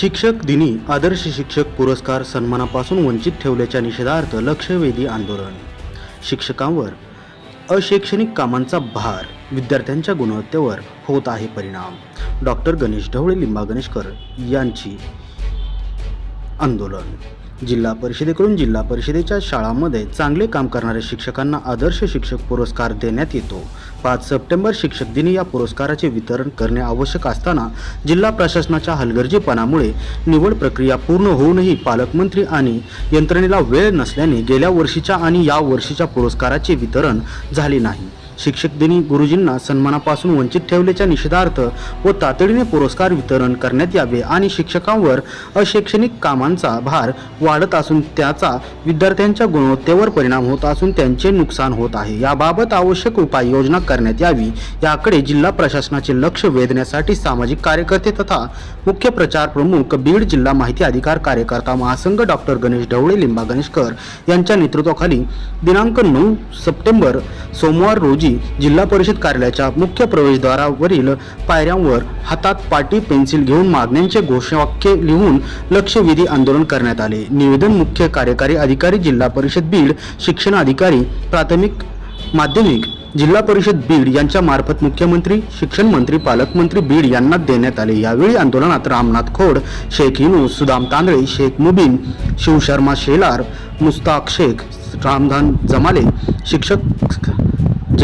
शिक्षक दिनी आदर्श शिक्षक पुरस्कार सन्मानापासून वंचित ठेवल्याच्या निषेधार्थ लक्षवेधी आंदोलन. शिक्षकांवर अशैक्षणिक कामांचा भार विद्यार्थ्यांच्या गुणवत्तेवर होत आहे परिणाम. डॉक्टर गणेश ढवळे लिंबा गणेशकर यांची आंदोलन. जिल्हा परिषदेकडून जिल्हा परिषदेच्या शाळांमध्ये चांगले काम करणाऱ्या शिक्षकांना आदर्श शिक्षक पुरस्कार देण्यात येतो. पाच सप्टेंबर शिक्षक दिनी या पुरस्काराचे वितरण करणे आवश्यक असताना जिल्हा प्रशासनाच्या हलगर्जीपणामुळे निवड प्रक्रिया पूर्ण होऊनही पालकमंत्री आणि यंत्रणेला वेळ नसल्याने गेल्या वर्षीच्या आणि या वर्षीच्या पुरस्काराचे वितरण झाले नाही. शिक्षक दिनी गुरुजींना सन्मानापासून वंचित ठेवल्याच्या निषेधार्थ व तातडीने पुरस्कार वितरण करण्यात यावे आणि शिक्षकांवर अशैक्षणिक कामांचा भार वाढत असून त्याचा विद्यार्थ्यांच्या गुणवत्तेवर परिणाम होत असून त्यांचे नुकसान होत आहे. याबाबत आवश्यक उपाययोजना करण्यात यावी. याकडे जिल्हा प्रशासनाचे लक्ष वेधण्यासाठी सामाजिक कार्यकर्ते तथा मुख्य प्रचार प्रमुख बीड जिल्हा माहिती अधिकार कार्यकर्ता महासंघ डॉक्टर गणेश ढवळे लिंबा गणेशकर यांच्या नेतृत्वाखाली दिनांक नऊ सप्टेंबर सोमवार रोजी जिल्हा परिषद कार्यालयाच्या मुख्य प्रवेशद्वारावरील पायऱ्यांवर हातात पाटी पेन्सिल घेऊन मागण्यांचे घोषवाक्य लिहून लक्षवेधी आंदोलन करण्यात आले. निवेदन मुख्य कार्यकारी अधिकारी जिल्हा परिषद बीड शिक्षण अधिकारी प्राथमिक माध्यमिक जिल्हा परिषद बीड यांच्या मार्फत मुख्यमंत्री शिक्षण मंत्री पालकमंत्री बीड यांना देण्यात आले. यावेळी आंदोलनात रामनाथ खोड शेख हिनू सुदाम तांदळे शेख मुबीन शिवशर्मा शेलार मुस्ताक शेख रामधान जमाले शिक्षक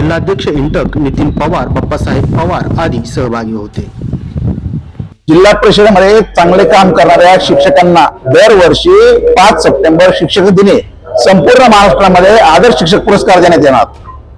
जिल्हाध्यक्ष इंटक नितीन पवार बाप्पासाहेब पवार आदी सहभागी होते. जिल्हा परिषदेमध्ये चांगले काम करणाऱ्या शिक्षकांना दरवर्षी पाच सप्टेंबर शिक्षक दिने संपूर्ण महाराष्ट्रामध्ये आदर्श शिक्षक पुरस्कार देण्यात येणार.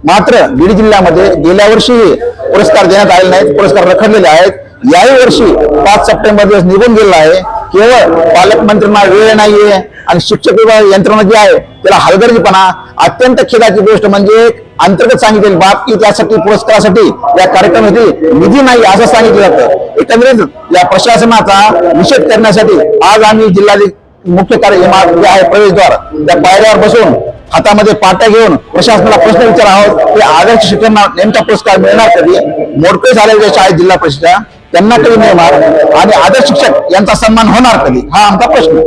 मात्र बीड जिल्ह्यामध्ये गेल्या वर्षी पुरस्कार देण्यात आले नाहीत पुरस्कार रखडलेले आहेत. याही वर्षी पाच सप्टेंबर दिवस निघून गेलेला आहे. केवळ पालकमंत्र्यांना वेळ नाहीये आणि शिक्षक विभाग यंत्रणा जी आहे त्याला हलगर्जीपणा अत्यंत खेदाची गोष्ट म्हणजे अंतर्गत सांगितलेली बाब की त्यासाठी पुरस्कारासाठी या कार्यक्रमासाठी निधी नाही असं सांगितलं जातं. एकंदरीत या प्रशासनाचा निषेध करण्यासाठी आज आम्ही जिल्हाधिकारी मुख्य कार्य इमारत जे आहे प्रवेशद्वार त्या पायऱ्यावर बसून हातामध्ये पाट्या घेऊन प्रशासनाला प्रश्न विचार आहोत की आदर्श शिक्षकांना नेमका पुरस्कार मिळणार कधी? मोडके झालेले शाळेत जिल्हा परिषद त्यांना कधी मिळणार आणि आदर्श शिक्षक यांचा सन्मान होणार कधी? हा आमचा प्रश्न.